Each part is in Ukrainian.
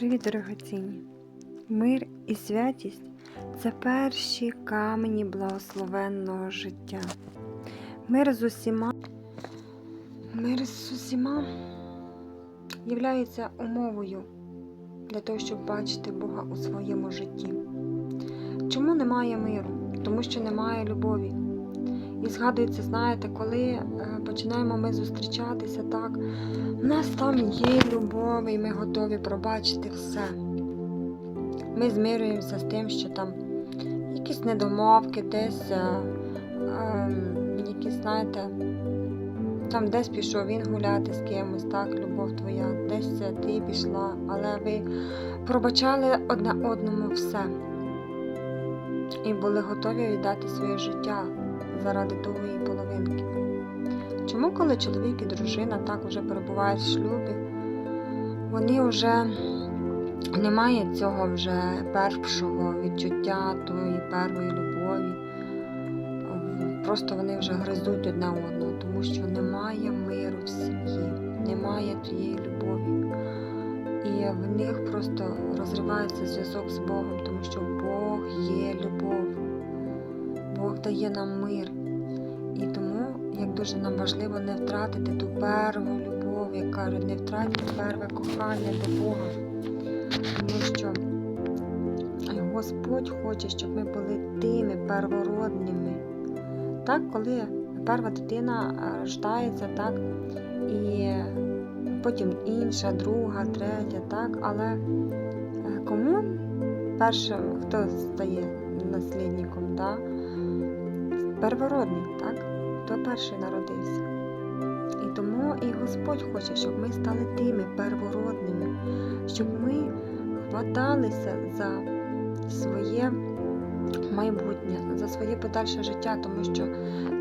Привіт, дорогоцінні! Мир і святість це перші камені благословенного життя. Мир з усіма, мир з усіма являється умовою для того, щоб бачити Бога у своєму житті. Чому немає миру? Тому що немає любові. І згадується, знаєте, коли е, починаємо ми зустрічатися так, у нас там є любов, і ми готові пробачити все. Ми змирюємося з тим, що там якісь недомовки, десь, е, е, якісь, знаєте, там десь пішов він гуляти з кимось, так, любов твоя, десь е, ти пішла, але ви пробачали одне одному все. І були готові віддати своє життя заради другої половинки. Чому, коли чоловік і дружина так вже перебувають в шлюбі, вони вже не мають цього вже першого відчуття тої першої любові. Просто вони вже гризуть одне одного, тому що немає миру в сім'ї, немає тієї любові. І в них просто розривається зв'язок з Богом, тому що дає нам мир. І тому, як дуже нам важливо не втратити ту перву любов, як кажуть, не втратити перве кохання до Бога. Тому що Господь хоче, щоб ми були тими первородними. Так, коли перша дитина рождається, так, і потім інша, друга, третя, так, але е, кому першим, хто стає наслідником, так? Первородний, так? Хто перший народився. І тому і Господь хоче, щоб ми стали тими первородними, щоб ми хваталися за своє майбутнє, за своє подальше життя, тому що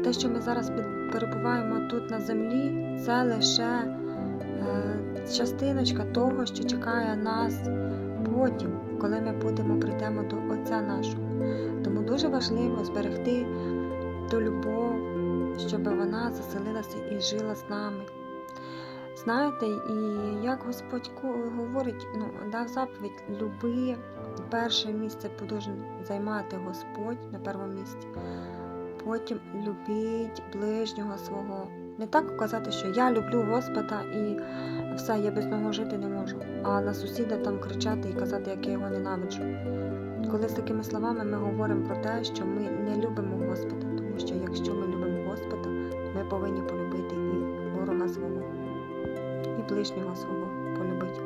те, що ми зараз перебуваємо тут на землі, це лише е, частиночка того, що чекає нас потім, коли ми будемо прийдемо до Отця нашого. Тому дуже важливо зберегти ту любов, щоб вона заселилася і жила з нами. Знаєте, і як Господь говорить, ну, дав заповідь, люби перше місце подовжен займати Господь на першому місці. Потім любіть ближнього свого. Не так казати, що я люблю Господа і все, я без нього жити не можу. А на сусіда там кричати і казати, як я його ненавиджу. Коли з такими словами ми говоримо про те, що ми не любимо Господа, тому що якщо ми любимо Господа, ми повинні полюбити і ворога свого, і ближнього свого полюбити.